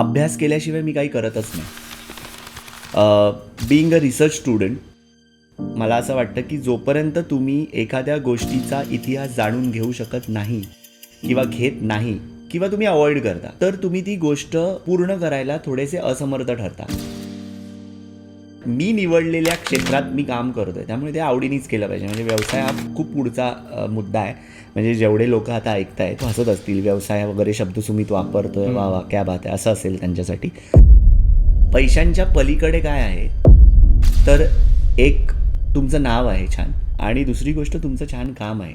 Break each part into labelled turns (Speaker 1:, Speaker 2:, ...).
Speaker 1: अभ्यास केल्याशिवाय मी काही करतच नाही. बिईंग अ रिसर्च स्टुडंट मला असं वाटतं की जोपर्यंत तुम्ही एखाद्या गोष्टीचा इतिहास जाणून घेऊ शकत नाही किंवा घेत नाही किंवा तुम्ही अवॉइड करता तर तुम्ही ती गोष्ट पूर्ण करायला थोडेसे असमर्थ ठरता. मी निवडलेल्या क्षेत्रात मी काम करतोय. त्यामुळे ते आवडीनेच केलं पाहिजे. म्हणजे व्यवसाय हा खूप पुढचा मुद्दा आहे. म्हणजे जेवढे लोक आता ऐकतायत हसत असतील व्यवसाय वगैरे शब्दसुमीत वापरतोय वा वा क्या बात आहे असं असेल त्यांच्यासाठी. पैशांच्या पलीकडे काय आहे? तर एक तुमचं नाव आहे छान. आणि दुसरी गोष्ट तुमचं छान काम आहे.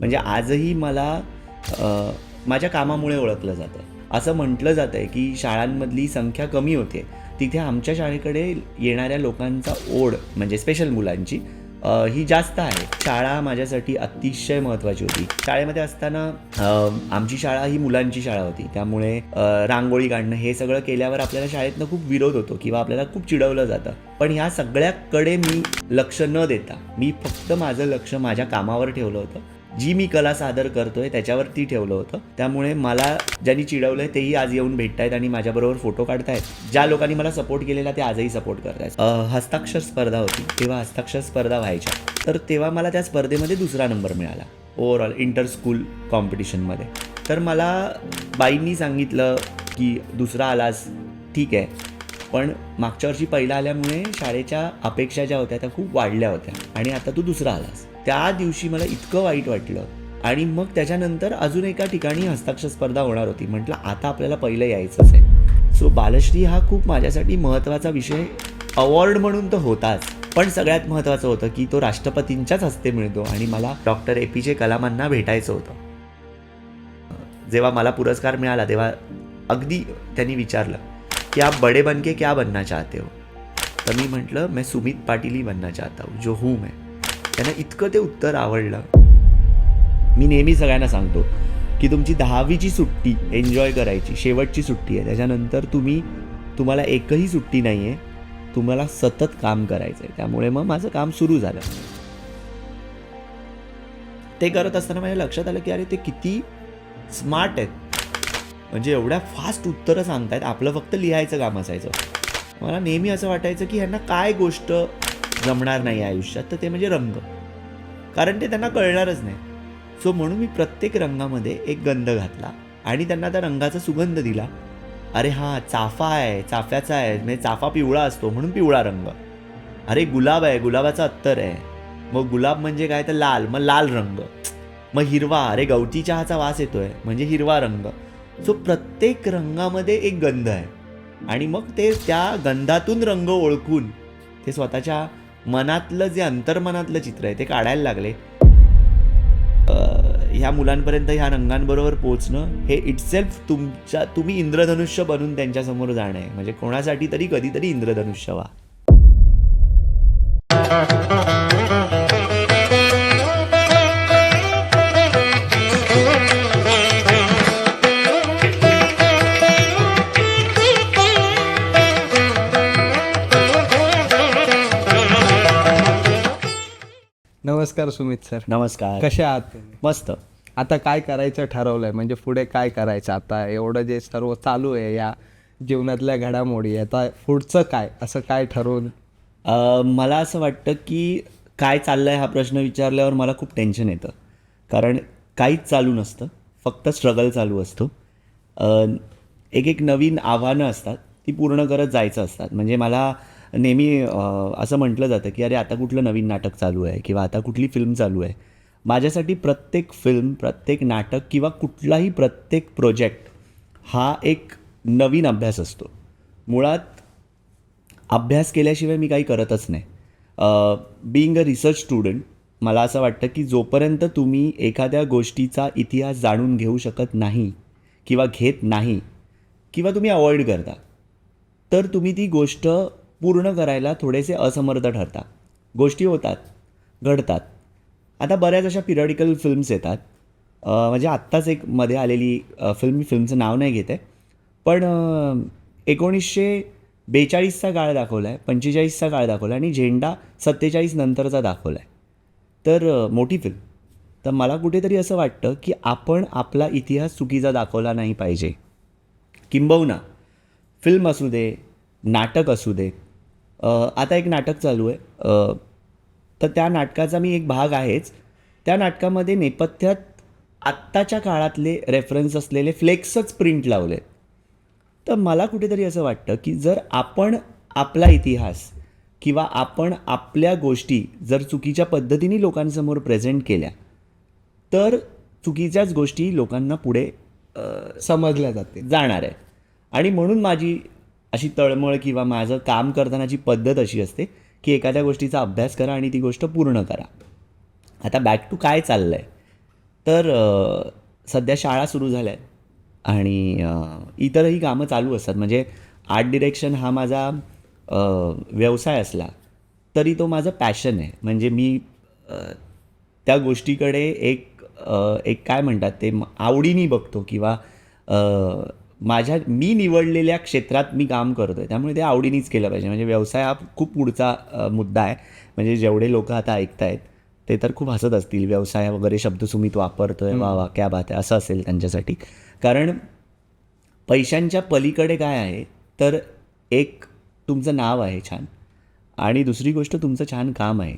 Speaker 1: म्हणजे आजही मला माझ्या कामामुळे ओळखलं जातं. असं म्हटलं जातं आहे की शाळांमधली संख्या कमी होते. तिथे आमच्या शाळेकडे येणाऱ्या लोकांचा ओढ म्हणजे स्पेशल मुलांची ही जास्त आहे. शाळा माझ्यासाठी अतिशय महत्त्वाची होती. शाळेमध्ये असताना आमची शाळा ही मुलांची शाळा होती. त्यामुळे रांगोळी काढणं हे सगळं केल्यावर आपल्याला शाळेतनं खूप विरोध होतो किंवा आपल्याला खूप चिडवलं जातं. पण ह्या सगळ्याकडे मी लक्ष न देता मी फक्त माझं लक्ष माझ्या कामावर ठेवलं होतं. जी मी कला सादर करतोय त्याच्यावरती ठेवलं होतं. त्यामुळे मला ज्यांनी चिडवलंय तेही आज येऊन भेटतायत आणि माझ्याबरोबर फोटो काढतायत. ज्या लोकांनी मला सपोर्ट केलेला ते आजही सपोर्ट करतायत. हस्ताक्षर स्पर्धा होती. तेव्हा हस्ताक्षर स्पर्धा व्हायच्या. तर तेव्हा मला त्या स्पर्धेमध्ये दुसरा नंबर मिळाला. ओव्हरऑल इंटर स्कूल कॉम्पिटिशनमध्ये तर मला बाईंनी सांगितलं की दुसरा आलास ठीक आहे. पण मागच्या वर्षी पहिला आल्यामुळे शाळेच्या अपेक्षा ज्या होत्या त्या खूप वाढल्या होत्या. आणि आता तू दुसरा आलास. त्या दिवशी मला इतकं वाईट वाटलं. आणि मग त्याच्यानंतर अजून एका ठिकाणी हस्ताक्षर स्पर्धा होणार होती. म्हटलं आता आपल्याला पहिलं यायचंच आहे. सो बालश्री हा खूप माझ्यासाठी महत्त्वाचा विषय अवॉर्ड म्हणून तर होताच. पण सगळ्यात महत्त्वाचं होतं की तो राष्ट्रपतींच्याच हस्ते मिळतो आणि मला डॉक्टर ए पी जे कलामांना भेटायचं होतं. जेव्हा मला पुरस्कार मिळाला तेव्हा अगदी त्यांनी विचारलं की आप बडे बनके क्या बनना चाहते हो? तर मी म्हटलं मैं सुमित पाटील ही बनना चाहता हूँ जो हूँ मैं. त्यांना इतकं ते उत्तर आवडलं. मी नेहमी सगळ्यांना सांगतो की तुमची दहावीची सुट्टी एन्जॉय करायची शेवटची सुट्टी आहे. त्याच्यानंतर तुम्ही तुम्हाला एकही सुट्टी नाही आहे तुम्हाला सतत काम करायचं आहे त्यामुळे मग माझं काम सुरू झालं. ते करत असताना माझ्या लक्षात आलं की अरे ते किती स्मार्ट आहेत. म्हणजे एवढ्या फास्ट उत्तरं सांगतायत. आपलं फक्त लिहायचं काम असायचं. मला नेहमी असं वाटायचं की ह्यांना काय गोष्ट जमणार नाही आयुष्यात तर ते म्हणजे रंग. कारण ते त्यांना कळणारच नाही. सो म्हणून मी प्रत्येक रंगामध्ये एक गंध घातला आणि त्यांना त्या रंगाचा सुगंध दिला. अरे हां चाफा आहे चाफ्याचा आहे म्हणजे चाफा पिवळा असतो म्हणून पिवळा रंग. अरे गुलाब आहे गुलाबाचा अत्तर आहे. मग गुलाब म्हणजे काय? तर लाल मग लाल रंग. मग हिरवा अरे गवती चहाचा वास येतोय म्हणजे हिरवा रंग. सो प्रत्येक रंगामध्ये एक गंध आहे. आणि मग ते त्या गंधातून रंग ओळखून ते स्वतःच्या मनातलं जे अंतर्मनातलं चित्र आहे ते काढायला लागले. ह्या मुलांपर्यंत ह्या रंगांबरोबर पोचणं हे इटसेल्फ तुमच्या तुम्ही इंद्रधनुष्य बनून त्यांच्यासमोर जाणं आहे. म्हणजे कोणासाठी तरी कधीतरी इंद्रधनुष्य व्हा.
Speaker 2: नमस्कार सुमित सर.
Speaker 1: नमस्कार.
Speaker 2: कसे आहात तुम्ही?
Speaker 1: मस्त.
Speaker 2: आता काय करायचं ठरवलंय? म्हणजे पुढे काय करायचं? आता एवढं जे सर्व चालू आहे या जीवनातल्या घडामोडी आता पुढचं काय? असं काय ठरवून?
Speaker 1: अ, मला असं वाटतं की काय चाललं आहे हा प्रश्न विचारल्यावर मला खूप टेन्शन येतं. कारण काहीच चालू नसतं. फक्त स्ट्रगल चालू असतो. एक एक नवीन आव्हानं असतात. ती पूर्ण करत जायचं असतात. म्हणजे मला नेहमी असं म्हटलं जातं की अरे आता कुठलं नवीन नाटक चालू आहे किंवा आता कुठली फिल्म चालू आहे. माझ्यासाठी प्रत्येक फिल्म प्रत्येक नाटक किंवा कुठलाही प्रत्येक प्रोजेक्ट हा एक नवीन अभ्यास असतो. मुळात अभ्यास केल्याशिवाय मी काही करतच नाही. बिईंग अ रिसर्च स्टुडंट मला असं वाटतं की जोपर्यंत तुम्ही एखाद्या गोष्टीचा इतिहास जाणून घेऊ शकत नाही किंवा घेत नाही किंवा तुम्ही अवॉइड करता तर तुम्ही ती गोष्ट पूर्ण करायला थोडेसे असमर्थ ठरता गोष्टी होतात घडतात. आता बऱ्याच अशा पिरियडिकल फिल्म्स येतात. म्हणजे आत्ताच एक मध्ये आलेली फिल्म मी फिल्मचं नाव नाही घेत. आहे पण एकोणीसशे बेचाळीसचा काळ दाखवला आहे पंचेचाळीसचा काळ दाखवला आहे आणि झेंडा सत्तेचाळीस नंतरचा दाखवला आहे तर मोठी फिल्म तर मला कुठेतरी असं वाटतं की आपण आपला इतिहास चुकीचा दाखवला नाही पाहिजे. किंबहुना फिल्म असू दे नाटक असू दे आता एक नाटक चालू आहे. तर त्या नाटकाचा मी एक भाग आहेच. त्या नाटकामध्ये नेपथ्यात आत्ताच्या काळातले रेफरन्स असलेले फ्लेक्सच प्रिंट लावले तर मला कुठेतरी असं वाटतं की जर आपण आपला इतिहास किंवा आपण आपल्या गोष्टी जर चुकीच्या पद्धतीने लोकांसमोर प्रेझेंट केल्या तर चुकीच्याच गोष्टी लोकांना पुढे
Speaker 2: समजल्या जाते
Speaker 1: जाणार आहे आणि म्हणून माझी अशी तळमळ किंवा माझं काम करतानाची पद्धत अशी असते की एखाद्या गोष्टीचा अभ्यास करा आणि ती गोष्ट पूर्ण करा. आता बॅक टू काय चाललं आहे तर सध्या शाळा सुरू झाल्या आहेत आणि इतरही कामं चालू असतात. म्हणजे आर्ट डिरेक्शन हा माझा व्यवसाय असला तरी तो माझं पॅशन आहे. म्हणजे मी त्या गोष्टीकडे एक एक काय म्हणतात ते आवडीनी आवडीने बघतो किंवा माझ्या मी निवडलेल्या क्षेत्रात मी काम करतो आहे त्यामुळे ते आवडीनेच केलं पाहिजे. म्हणजे व्यवसाय हा खूप पुढचा मुद्दा आहे. म्हणजे जेवढे लोक आता ऐकतायत ते तर खूप हसत असतील. व्यवसाय वगैरे शब्दसुमीत वापरतोय. वा वा क्या बात आहे. असं असेल त्यांच्यासाठी. कारण पैशांच्या पलीकडे काय आहे तर एक तुमचं नाव आहे छान. आणि दुसरी गोष्ट तुमचं छान काम आहे.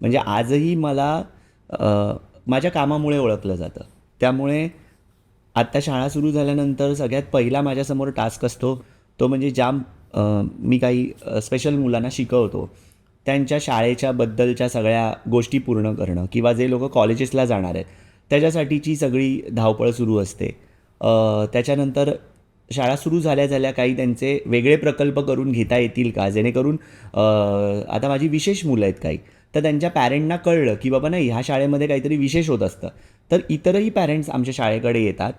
Speaker 1: म्हणजे आजही मला माझ्या कामामुळे ओळखलं जातं. त्यामुळे आत्ता शाळा सुरू झाल्यानंतर सगळ्यात पहिला माझ्यासमोर टास्क असतो तो म्हणजे ज्या मी काही स्पेशल मुलांना शिकवतो त्यांच्या शाळेच्या बद्दलच्या सगळ्या गोष्टी पूर्ण करणं किंवा जे लोक कॉलेजेसला जाणार आहेत त्याच्यासाठीची सगळी धावपळ सुरू असते. त्याच्यानंतर शाळा सुरू झाल्या झाल्या काही त्यांचे वेगळे प्रकल्प करून घेता येतील का? जेणेकरून आता माझी विशेष मुलं आहेत काही. तर त्यांच्या पॅरेंटना कळलं की बाबा नाही ह्या शाळेमध्ये काहीतरी विशेष होत असतं. तर इतरही पॅरेंट्स आमच्या शाळेकडे येतात.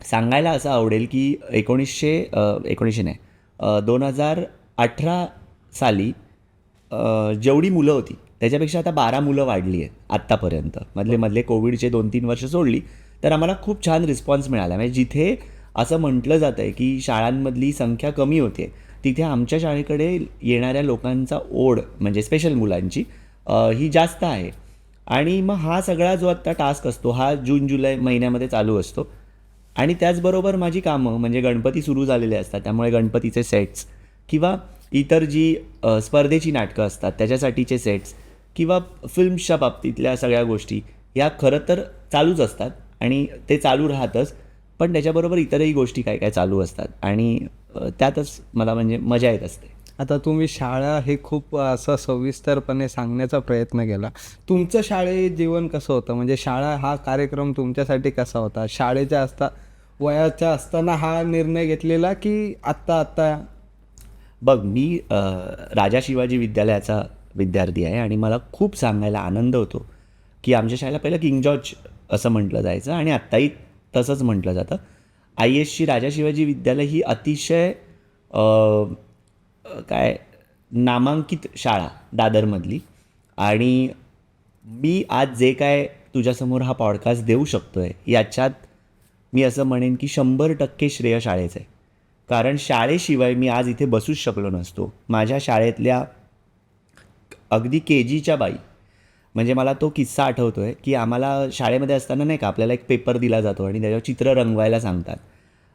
Speaker 1: सांगायला असं आवडेल की एकोणीसशे एकोणीसशे नाही दोन हजार अठरा साली जेवढी मुलं होती त्याच्यापेक्षा आता बारा मुलं वाढली आहेत आत्तापर्यंत. मधले मधले कोविडचे दोन तीन वर्ष सोडली तर आम्हाला खूप छान रिस्पॉन्स मिळाला. म्हणजे जिथे असं म्हटलं जातं आहे की शाळांमधली संख्या कमी होते तिथे आमच्या शाळेकडे येणाऱ्या लोकांचा ओढ म्हणजे स्पेशल मुलांची ही जास्त आहे. आणि मग हा सगळा जो आत्ता टास्क असतो हा जून जुलै महिन्यामध्ये चालू असतो. आणि त्याचबरोबर माझी कामं म्हणजे गणपती सुरू झालेले असतात त्यामुळे गणपतीचे सेट्स किंवा इतर जी स्पर्धेची नाटकं असतात त्याच्यासाठीचे सेट्स किंवा फिल्म्सच्या बाबतीतल्या सगळ्या गोष्टी या खरं तर चालूच असतात आणि ते चालू राहतच पण त्याच्याबरोबर इतरही गोष्टी काय काय चालू असतात. आणि त्यातच मला म्हणजे मजा येत असते.
Speaker 2: आता तुम्ही शाळा हे खूप असं सविस्तरपणे सांगण्याचा प्रयत्न केला. तुमचं शाळेत जीवन कसं होतं? म्हणजे शाळा हा कार्यक्रम तुमच्यासाठी कसा होता? शाळेच्या असता वयाच्या असताना हा निर्णय घेतलेला की आत्ता आत्ता?
Speaker 1: बघ मी राजा शिवाजी विद्यालयाचा विद्यार्थी आहे आणि मला खूप सांगायला आनंद होतो की आमच्या शाळेला पहिलं किंग जॉर्ज असं म्हटलं जायचं आणि आत्ताही तसंच म्हटलं जातं. आय एसची राजा शिवाजी विद्यालय ही अतिशय काय नामांकित शाळा दादरमधली. आणि मी आज जे काय तुझ्यासमोर हा पॉडकास्ट देऊ शकतो आहे याच्यात मी असं म्हणेन की शंभर टक्के श्रेय शाळेचं आहे. कारण शाळेशिवाय मी आज इथे बसूच शकलो नसतो. माझ्या शाळेतल्या अगदी के जीच्या बाई म्हणजे मला तो किस्सा आठवतो आहे की आम्हाला शाळेमध्ये असताना नाही का आपल्याला एक पेपर दिला जातो आणि त्याच्यावर चित्र रंगवायला सांगतात.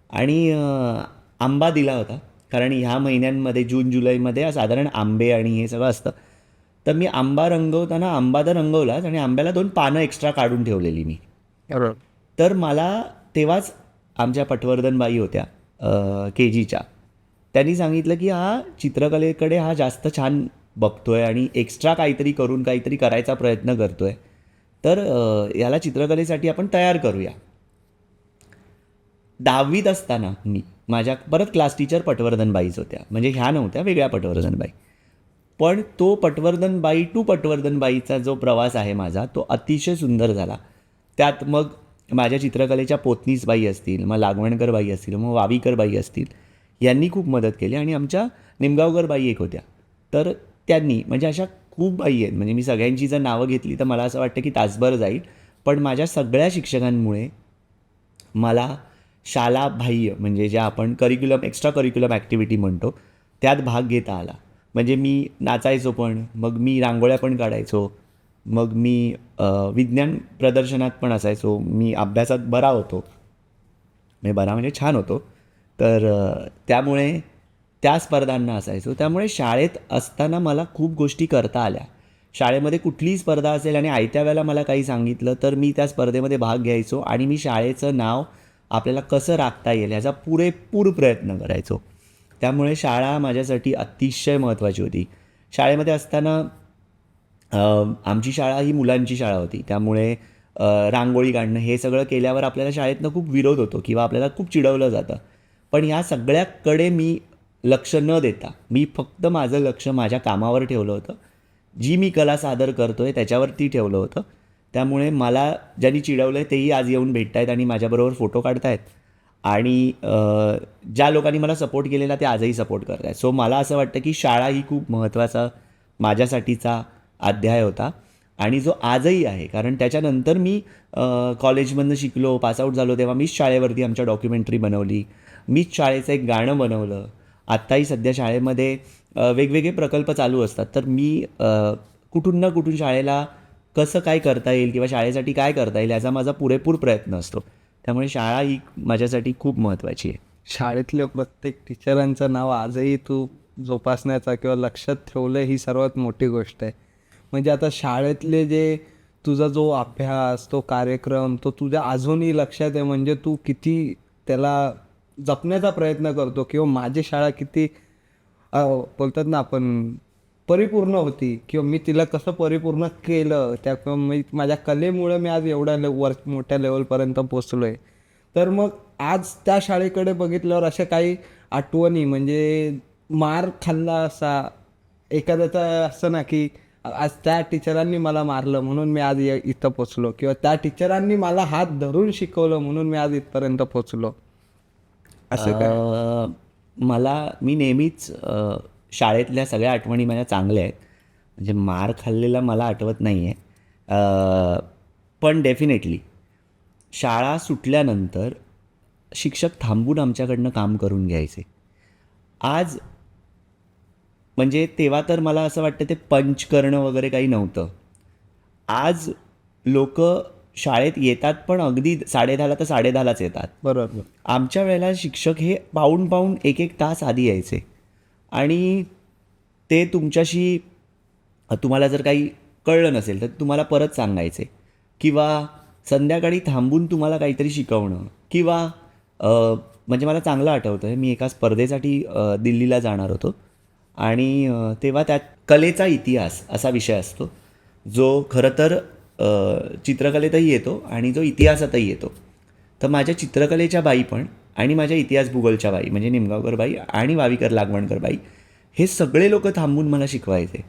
Speaker 1: आणि आंबा दिला होता. कारण ह्या महिन्यांमध्ये जून जुलैमध्ये साधारण आंबे आणि हे सगळं असतं. तर मी आंबा रंगवताना आंबा तर रंगवलाच आणि आंब्याला दोन पानं एक्स्ट्रा काढून ठेवलेली मी. तर मला तेव्हाच आमच्या पटवर्धनबाई होत्या के जीच्या. त्यांनी सांगितलं की हा चित्रकलेकडे हा जास्त छान बघतोय आणि एक्स्ट्रा काहीतरी करून काहीतरी करायचा प्रयत्न करतोय. तर अ, याला चित्रकलेसाठी आपण तयार करूया. दहावीत असताना मी माझ्या परत क्लास टीचर पटवर्धनबाईच होत्या. म्हणजे ह्या नव्हत्या वेगळ्या पटवर्धनबाई. पण तो पटवर्धनबाई टू पटवर्धनबाईचा जो प्रवास आहे माझा तो अतिशय सुंदर झाला. त्यात मग माझ्या चित्रकलेच्या पोतनीसबाई असतील मग लागवणकरबाई असतील मग वावीकरबाई असतील यांनी खूप मदत केली आणि आमच्या निमगावकरबाई एक होत्या. तर त्यांनी म्हणजे अशा खूप बाई आहेत. म्हणजे मी सगळ्यांची जर नावं घेतली तर मला असं वाटतं की तासभर जाईल. पण माझ्या सगळ्या शिक्षकांमुळे मला शाला बाह्य म्हणजे ज्या आपण करिक्युलम एक्स्ट्रा करिक्युलम ॲक्टिव्हिटी म्हणतो त्यात भाग घेता आला. म्हणजे मी नाचायचो पण मग मी रांगोळ्या पण काढायचो मग मी विज्ञान प्रदर्शनात पण असायचो मी अभ्यासात बरा होतो. म्हणजे बरा म्हणजे छान होतो. तर त्यामुळे त्या स्पर्धांना असायचो. त्यामुळे शाळेत असताना मला खूप गोष्टी करता आल्या. शाळेमध्ये कुठलीही स्पर्धा असेल आणि आयत्या वेळेला मला काही सांगितलं तर मी त्या स्पर्धेमध्ये भाग घ्यायचो आणि मी शाळेचं नाव आपल्याला कसं राखता येईल ह्याचा पुरेपूर प्रयत्न करायचो. त्यामुळे शाळा माझ्यासाठी अतिशय महत्त्वाची होती. शाळेमध्ये असताना आमची शाळा ही मुलांची शाळा होती. त्यामुळे रांगोळी काढणं हे सगळं केल्यावर आपल्याला शाळेतनं खूप विरोध होतो किंवा आपल्याला खूप चिडवलं जातं. पण या सगळ्याकडे मी लक्ष न देता मी फक्त माझं लक्ष माझ्या कामावर ठेवलं होतं. जी मी कला सादर करतो आहे त्याच्यावरती ठेवलं होतं. त्यामुळे मला ज्यांनी चिडवलं आहे तेही आज येऊन भेटत आहेत आणि माझ्याबरोबर फोटो काढतायत. आणि ज्या लोकांनी मला सपोर्ट केलेला ते आजही सपोर्ट करत आहेत सो मला असं वाटतं की शाळा ही खूप महत्त्वाचा माझ्यासाठीचा अध्याय होता. आणि जो आजही आहे कारण त्याच्यानंतर मी कॉलेजमधनं शिकलो पासआउट झालो तेव्हा मीच शाळेवरती आमच्या डॉक्युमेंटरी बनवली. मीच शाळेचं एक गाणं बनवलं. आत्ताही सध्या शाळेमध्ये वेगवेगळे प्रकल्प चालू असतात. तर मी कुठून ना कुठून शाळेला कसं काय करता येईल किंवा शाळेसाठी काय करता येईल याचा माझा पुरेपूर प्रयत्न असतो. त्यामुळे शाळा ही माझ्यासाठी खूप महत्त्वाची आहे.
Speaker 2: शाळेतल्या प्रत्येक टीचरांचं नाव आजही तू जोपासण्याचा किंवा लक्षात ठेवलं ही सर्वात मोठी गोष्ट आहे. म्हणजे आता शाळेतले जे तुझा जो अभ्यास तो कार्यक्रम तो तुझ्या अजूनही लक्षात आहे म्हणजे तू किती त्याला जपण्याचा प्रयत्न करतो किंवा माझी शाळा किती बोलतात ना आपण परिपूर्ण होती. किंवा मी तिला कसं परिपूर्ण केलं त्या किंवा मी माझ्या कलेमुळं मी आज एवढ्या ले वर मोठ्या लेवलपर्यंत पोचलो आहे तर मग आज त्या शाळेकडे बघितल्यावर अशा काही आठवणी म्हणजे मार खाल्ला असा एखाद्याचा असं ना की आज त्या टीचरांनी मला मारलं म्हणून मी आज इथं पोचलो किंवा त्या टीचरांनी मला हात धरून शिकवलं म्हणून मी आज इथपर्यंत पोचलो असं
Speaker 1: मला मी नेहमीच शाळेतल्या सगळ्या आठवणी माझ्या चांगल्या आहेत. म्हणजे मार खाल्लेला मला आठवत नाही आहे पण डेफिनेटली शाळा सुटल्यानंतर शिक्षक थांबून आमच्याकडनं काम करून घ्यायचे. आज म्हणजे तेव्हा तर मला असं वाटतं ते पंच करणं वगैरे काही नव्हतं. आज लोक शाळेत येतात पण अगदी साडेदहाला तर साडेदहालाच येतात.
Speaker 2: बरोबर.
Speaker 1: आमच्या वेळेला शिक्षक हे पाऊण पाऊण एक एक तास आधी यायचे. आणि ते तुमच्याशी तुम्हाला जर काही कळलं नसेल तर तुम्हाला परत सांगायचे. किंवा संध्याकाळी थांबून तुम्हाला काहीतरी शिकवणं. किंवा म्हणजे मला चांगलं आठवतं आहे मी एका स्पर्धेसाठी दिल्लीला जाणार होतो. आणि तेव्हा त्यात कलेचा इतिहास असा विषय असतो जो खरं तर चित्रकलेतही येतो आणि जो इतिहासातही येतो. तर माझ्या चित्रकलेच्या बाई पण आणि माझ्या इतिहास भूगोलच्या बाई म्हणजे निमगावकर बाई आणि वावीकर लागवणकर बाई हे सगळे लोक थांबून मला शिकवायचे.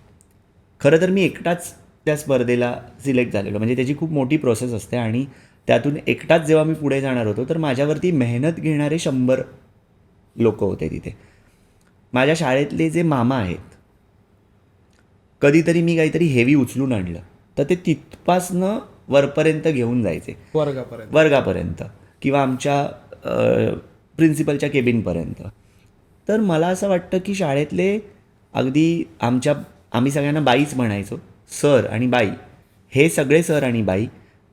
Speaker 1: खरं तर मी एकटाच त्या स्पर्धेला सिलेक्ट झालेलो. म्हणजे त्याची खूप मोठी प्रोसेस असते आणि त्यातून एकटाच जेव्हा मी पुढे जाणार होतो तर माझ्यावरती मेहनत घेणारे शंभर लोक होते तिथे. माझ्या शाळेतले जे मामा आहेत कधीतरी मी काहीतरी हेवी उचलून आणलं तर ते तिथपासनं वरपर्यंत घेऊन जायचे.
Speaker 2: वर्गापर्यंत.
Speaker 1: वर्गापर्यंत. किंवा आमच्या प्रिन्सिपलच्या केबिनपर्यंत. तर मला असं वाटतं की शाळेतले अगदी आमच्या आम्ही सगळ्यांना बाईच म्हणायचो सर आणि बाई. हे सगळे सर आणि बाई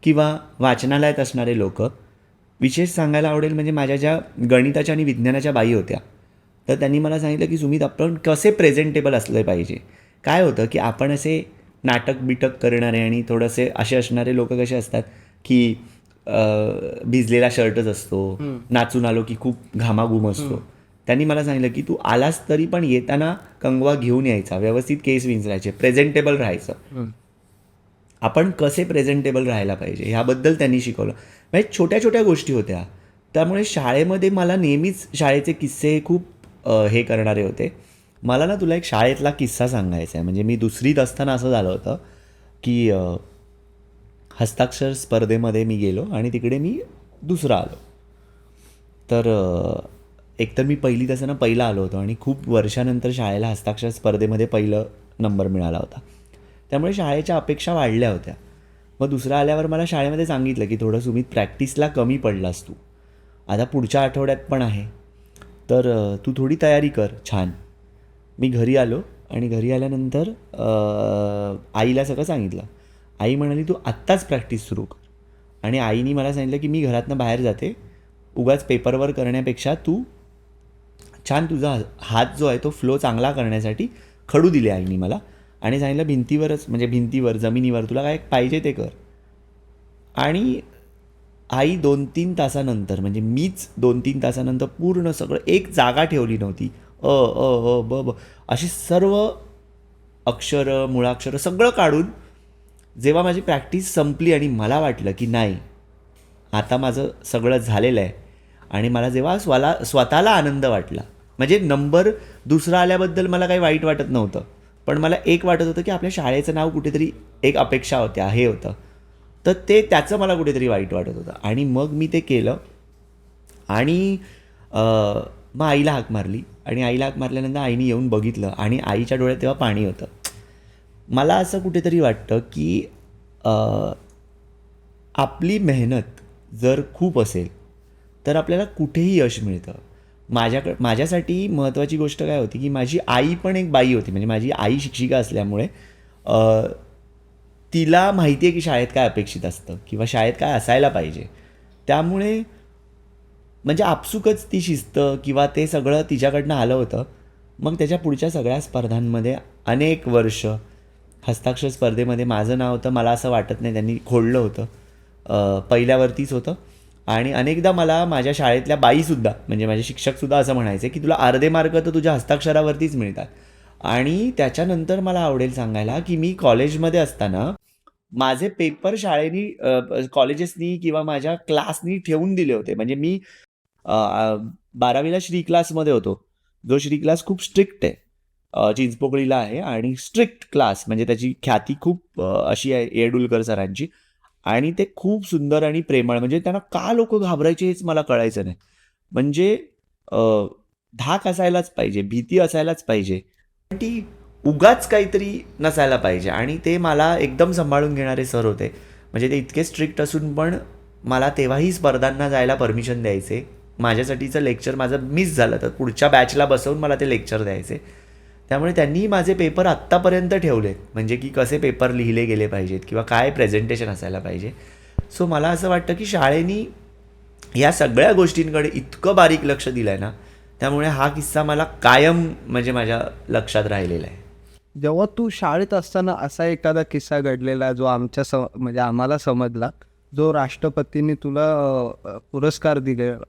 Speaker 1: किंवा वाचनालयात असणारे लोक विशेष सांगायला आवडेल म्हणजे माझ्या ज्या गणिताच्या आणि विज्ञानाच्या बाई होत्या तर त्यांनी मला सांगितलं की सुमित आपण कसे प्रेझेंटेबल असले पाहिजे? काय होतं की आपण असे नाटक बिटक करणारे आणि थोडंसे असे असणारे लोक कसे असतात की भिजलेला शर्टच असतो. नाचून आलो की खूप घामाघूम असतो. त्यांनी मला सांगितलं की तू आलास तरी पण येताना कंगवा घेऊन यायचा. व्यवस्थित केस विंचरायचे. प्रेझेंटेबल राहायचं. आपण कसे प्रेझेंटेबल राहायला पाहिजे? ह्याबद्दल त्यांनी शिकवलं. म्हणजे छोट्या छोट्या गोष्टी होत्या. त्यामुळे शाळेमध्ये मला नेहमीच शाळेचे किस्से खूप हे करणारे होते. मला ना तुला एक शाळेतला किस्सा सांगायचा आहे. म्हणजे मी दुसरीत असताना असं झालं होतं की हस्ताक्षर स्पर्धेमध्ये मी गेलो आणि तिकडे मी दुसरा आलो. तर एकतर मी पहिली तसं ना पहिला आलो होतो आणि खूप वर्षानंतर शाळेला हस्ताक्षर स्पर्धेमध्ये पहिलं नंबर मिळाला होता. त्यामुळे शाळेच्या अपेक्षा वाढल्या होत्या. मग दुसरा आल्यावर मला शाळेमध्ये सांगितलं की थोडं सुमित प्रॅक्टिसला कमी पडलास तू. आता पुढच्या आठवड्यात पण आहे. तर तू थोडी तयारी कर छान. मी घरी आलो आणि घरी आल्यानंतर आईला सगळं सांगितलं. आई म्हणाली तू आत्ताच प्रॅक्टिस सुरू कर. आणि आईने मला सांगितलं की मी घरातनं बाहेर जाते. उगाच पेपरवर करण्यापेक्षा तू छान तुझा हात जो आहे तो फ्लो चांगला करण्यासाठी खडू दिले आईने मला. आणि सांगितलं भिंतीवरच म्हणजे भिंतीवर जमिनीवर तुला काय पाहिजे ते कर. आणि आई दोन तीन तासानंतर म्हणजे मीच दोन तीन तासानंतर पूर्ण सगळं एक जागा ठेवली नव्हती. अ अ अ ब ब अशी सर्व अक्षरं मुळाक्षरं सगळं काढून जेव्हा माझी प्रॅक्टिस संपली आणि मला वाटलं की नाही आता माझं सगळं झालेलं आहे आणि मला जेव्हा स्वला स्वतःला आनंद वाटला. म्हणजे नंबर दुसरा आल्याबद्दल मला काही वाईट वाटत नव्हतं. पण मला एक वाटत होतं की आपल्या शाळेचं नाव कुठेतरी एक अपेक्षा होत्या हे होतं. तर ते त्याचं मला कुठेतरी वाईट वाटत होतं. आणि मग मी ते केलं. आणि मग आईला हाक मारली. आणि आईला हाक मारल्यानंतर आईने येऊन बघितलं. आणि आईच्या डोळ्यात तेव्हा पाणी होतं. मला असं कुठेतरी वाटतं की आपली मेहनत जर खूप असेल तर आपल्याला कुठेही यश मिळतं. माझ्याकडे माझ्यासाठी महत्त्वाची गोष्ट काय होती की माझी आई पण एक बाई होती. म्हणजे माझी आई शिक्षिका असल्यामुळे तिला माहिती आहे की शाळेत काय अपेक्षित असतं किंवा शाळेत काय असायला पाहिजे. त्यामुळे म्हणजे आपसुकच ती शिस्त किंवा ते सगळं तिच्याकडनं आलं होतं. मग त्याच्या पुढच्या सगळ्या स्पर्धांमध्ये अनेक वर्ष हस्ताक्षर स्पर्धेमध्ये माझं नाव होतं मला असं वाटत नाही त्यांनी खोडलं होतं. पहिल्यावरतीच होतं. आणि अनेकदा मला माझ्या शाळेतल्या बाईसुद्धा म्हणजे माझे शिक्षकसुद्धा असं म्हणायचे की तुला अर्धे मार्क तर तुझ्या हस्ताक्षरावरतीच मिळतात. आणि त्याच्यानंतर मला आवडेल सांगायला की मी कॉलेजमध्ये असताना माझे पेपर शाळेनी कॉलेजेसनी किंवा माझ्या क्लासनी ठेवून दिले होते. म्हणजे मी बारावीला श्री क्लासमध्ये होतो. जो श्री क्लास खूप स्ट्रिक्ट आहे. चिंचपोकळीला आहे आणि स्ट्रिक्ट क्लास म्हणजे त्याची ख्याती खूप अशी आहे येडुलकर सरांची. आणि ते खूप सुंदर आणि प्रेमळ म्हणजे त्यांना का लोक घाबरायचे हेच मला कळायचं नाही. म्हणजे धाक असायलाच पाहिजे भीती असायलाच पाहिजे. पण ती उगाच काहीतरी नसायला पाहिजे आणि ते मला एकदम सांभाळून घेणारे सर होते. म्हणजे ते इतके स्ट्रिक्ट असून पण मला तेव्हाही स्पर्धांना जायला परमिशन द्यायचे. माझ्यासाठीचं लेक्चर माझं मिस झालं तर पुढच्या बॅचला बसवून मला ते लेक्चर द्यायचे. त्यामुळे त्यांनी माझे पेपर आत्तापर्यंत ठेवलेत म्हणजे की कसे पेपर लिहिले गेले पाहिजेत किंवा काय प्रेझेंटेशन असायला पाहिजे. सो मला असं वाटतं की शाळेनी या सगळ्या गोष्टींकडे इतकं बारीक लक्ष दिलं आहे ना त्यामुळे हा किस्सा मला कायम म्हणजे माझ्या लक्षात राहिलेला आहे.
Speaker 2: जेव्हा तू शाळेत असताना असा एखादा किस्सा घडलेला जो आमच्या सम म्हणजे आम्हाला समजला जो राष्ट्रपतींनी तुला पुरस्कार दिलेला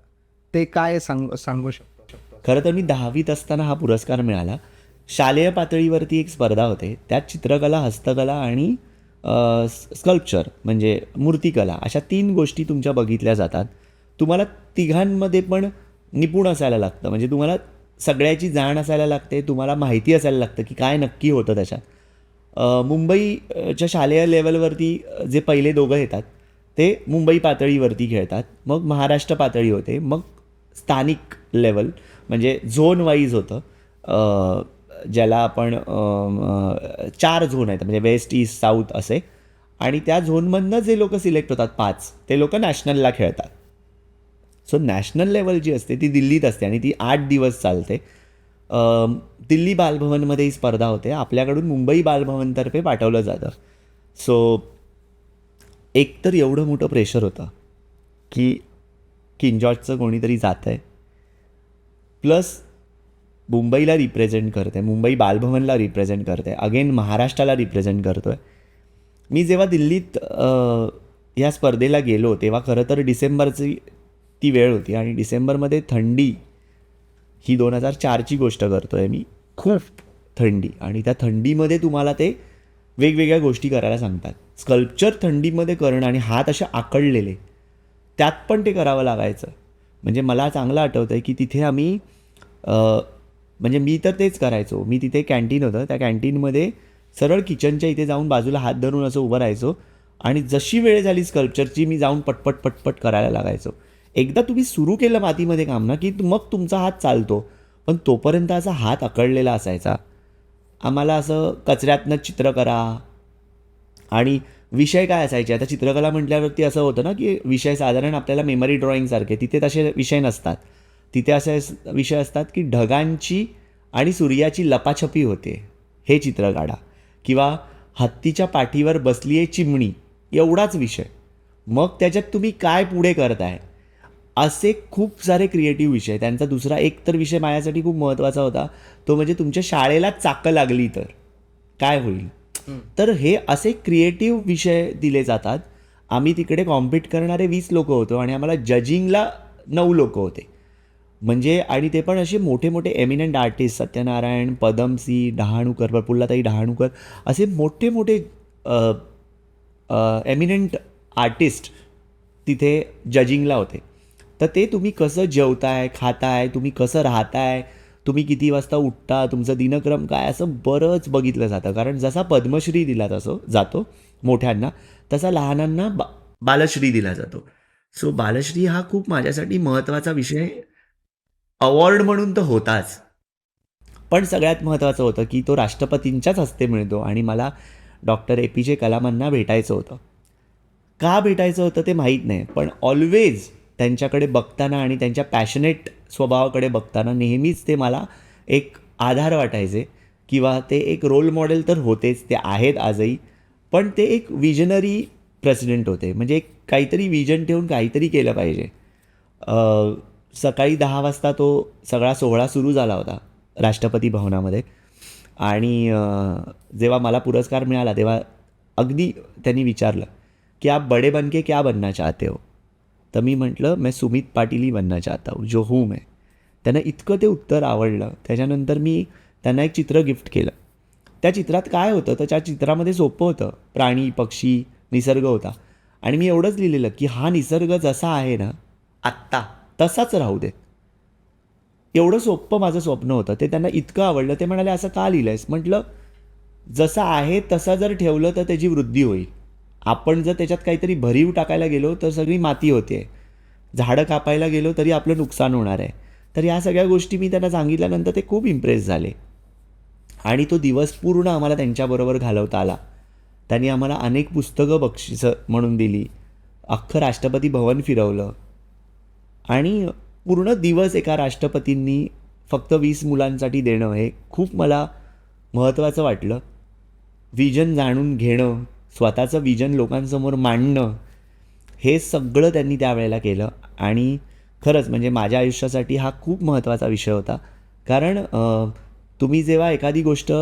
Speaker 2: ते काय सांग सांगू शकतो?
Speaker 1: खरं तर मी दहावीत असताना हा पुरस्कार मिळाला. शालेय पातळीवरती एक स्पर्धा होते. त्यात चित्रकला हस्तकला आणि स्कल्पचर म्हणजे मूर्तिकला अशा तीन गोष्टी तुमच्या बघितल्या जातात. तुम्हाला तिघांमध्ये पण निपुण असायला लागतं. म्हणजे तुम्हाला सगळ्याची जाण असायला लागते तुम्हाला माहिती असायला लागतं की काय नक्की होतं त्याच्यात. मुंबईच्या शालेय लेवलवरती जे पहिले दोघं येतात ते मुंबई पातळीवरती खेळतात मग महाराष्ट्र पातळी होते मग स्थानिक लेवल म्हणजे झोन वाईज होतं. ज्याला आपण चार झोन आहेत म्हणजे वेस्ट ईस्ट साऊथ असे. आणि त्या झोनमधनं जे लोक सिलेक्ट होतात पाच ते लोक नॅशनलला खेळतात. सो नॅशनल लेवल जी असते ती दिल्लीत असते आणि ती आठ दिवस चालते. दिल्ली बालभवनमध्ये ही स्पर्धा होते. आपल्याकडून मुंबई बालभवनतर्फे पाठवलं जातं. सो एकतर एवढं मोठं प्रेशर होतं की किंग कोणीतरी जातं आहे प्लस मुंबईला रिप्रेझेंट करते मुंबई बालभवनला रिप्रेझेंट करते अगेन महाराष्ट्राला रिप्रेझेंट करतो आहे मी जेव्हा दिल्लीत या स्पर्धेला गेलो तेव्हा खरं तर डिसेंबरची ती वेळ होती आणि डिसेंबरमध्ये थंडी ही दोन हजार चारची गोष्ट करतो आहे मी. खूप थंडी आणि त्या थंडीमध्ये तुम्हाला ते वेगवेगळ्या गोष्टी करायला सांगतात. स्कल्पचर थंडीमध्ये करणं आणि हात असे आकडलेले त्यात पण ते करावं लागायचं. म्हणजे मला चांगलं आठवतं आहे की तिथे आम्ही म्हणजे मी तर तेच करायचो. मी तिथे कॅन्टीन होतं. त्या कॅन्टीनमध्ये सरळ किचनच्या इथे जाऊन बाजूला हात धरून असं उभं राहायचो. आणि जशी वेळ झाली स्कल्पचरची मी जाऊन पटपट पटपट करायला लागायचो. एकदा तुम्ही सुरू केलं मातीमध्ये काम ना की मग तुमचा हात चालतो. पण तोपर्यंत असा हात अकडलेला असायचा. आम्हाला असं कचऱ्यातनं चित्र करा. आणि विषय काय असायचे? आता चित्रकला म्हटल्यावरती असं होतं ना की विषय साधारण आपल्याला मेमरी ड्रॉइंगसारखे तिथे तसे विषय नसतात. तिथे असे विषय असतात की ढगांची आणि सूर्याची लपाछपी होते. हे चित्र काढा किंवा हत्तीच्या पाठीवर बसली आहे चिमणी. एवढाच विषय. मग त्याच्यात तुम्ही काय पुढे करताय? असे खूप सारे क्रिएटिव्ह विषय त्यांचा दुसरा एक तर विषय माझ्यासाठी खूप महत्त्वाचा होता. तो म्हणजे तुमच्या शाळेला चाकं लागली तर. काय होईल? तर हे असे क्रिएटिव्ह विषय दिले जातात. आम्ही तिकडे कॉम्पिट करणारे वीस लोक होतो आणि आम्हाला जजिंगला नऊ लोक होते. म्हणजे आणि ते पण असे मोठे मोठे एमिनंट आर्टिस्ट सत्यनारायण पदमसी डहाणूकर प्रफुल्लाताई डहाणूकर असे मोठे मोठे एमिनंट आर्टिस्ट तिथे जजिंगला होते. तर ते तुम्ही कसं जेवताय खाताय तुम्ही कसं राहताय तुम्ही किती वाजता उठता तुमचं दिनक्रम काय असं बरंच बघितलं जातं. कारण जसा पद्मश्री दिला तसो जातो मोठ्यांना तसा लहानांना बा बालश्री दिला जातो. सो बालश्री हा खूप माझ्यासाठी महत्त्वाचा विषय अवॉर्ड म्हणून तर होताच. पण सगळ्यात महत्त्वाचं होतं की तो राष्ट्रपतींच्याच हस्ते मिळतो आणि मला डॉक्टर ए पी जे कलामांना भेटायचं होतं. का भेटायचं होतं ते माहीत नाही पण ऑलवेज त्यांच्याकडे बघताना आणि त्यांच्या पॅशनेट स्वभावाकडे बघताना नेहमीच ते मला एक आधार वाटायचे किंवा ते एक रोल मॉडेल तर होतेच ते आहेत आजही पण ते एक विजनरी प्रेसिडेंट होते. म्हणजे एक काहीतरी विजन ठेवून काहीतरी केलं पाहिजे. सकाळी दहा वाजता तो सगळा सोहळा सुरू झाला होता राष्ट्रपती भवनामध्ये. आणि जेव्हा मला पुरस्कार मिळाला तेव्हा अगदी त्यांनी विचारलं की आप बडे बनके क्या बनना चाहते हो? तर मी म्हटलं मैं सुमित पाटीलही बनना चाहता हूँ जो हूँ मैं. त्यांना इतकं ते उत्तर आवडलं. त्याच्यानंतर मी त्यांना एक चित्र गिफ्ट केलं. त्या चित्रात काय होतं तर त्या चित्रामध्ये सोपं होतं. प्राणी पक्षी निसर्ग होता. आणि मी एवढंच लिहिलेलं की हा निसर्ग जसा आहे ना आत्ता तसाच राहू देत एवढं सोपं माझं स्वप्न होतं. ते त्यांना इतकं आवडलं ते म्हणाले असं का लिहिलं आहेस म्हटलं जसं आहे तसं जर ठेवलं तर त्याची वृद्धी होईल. आपण जर त्याच्यात काहीतरी भरीव टाकायला गेलो तर सगळी माती होते. झाडं कापायला गेलो तरी आपलं नुकसान होणार आहे. तर या सगळ्या गोष्टी मी त्यांना सांगितल्यानंतर ते खूप इम्प्रेस झाले. आणि तो दिवस पूर्ण आम्हाला त्यांच्याबरोबर घालवता आला. त्यांनी आम्हाला अनेक पुस्तकं बक्षिसं म्हणून दिली. अख्खं राष्ट्रपती भवन फिरवलं. आणि पूर्ण दिवस एका राष्ट्रपतींनी फक्त वीस मुलांसाठी देणं हे खूप मला महत्त्वाचं वाटलं. विजन जाणून घेणं स्वतःचं विजन लोकांसमोर मांडणं हे सगळं त्यांनी त्यावेळेला केलं. आणि खरंच म्हणजे माझ्या आयुष्यासाठी हा खूप महत्त्वाचा विषय होता. कारण तुम्ही जेव्हा एखादी गोष्ट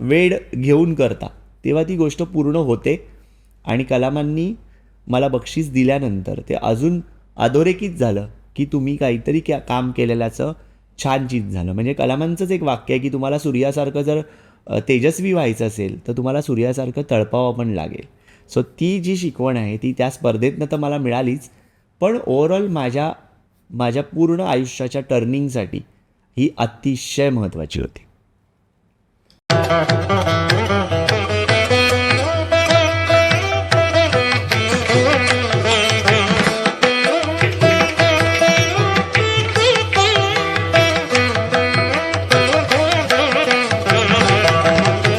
Speaker 1: वेळ घेऊन करता तेव्हा ती गोष्ट पूर्ण होते. आणि कलामांनी मला बक्षीस दिल्यानंतर ते अजून अधोरेखित झालं की तुम्ही काहीतरी क्या काम केलेल्याचं छान चीज झालं. म्हणजे कलामांचंच एक वाक्य आहे की तुम्हाला सूर्यासारखं जर तेजस्वी व्हायचं असेल तर तुम्हाला सूर्यासारखं तळपावं पण लागेल. सो ती जी शिकवण आहे ती त्या स्पर्धेतनं तर मला मिळालीच पण ओव्हरऑल माझ्या माझ्या पूर्ण आयुष्याच्या टर्निंगसाठी ही अतिशय महत्त्वाची होती.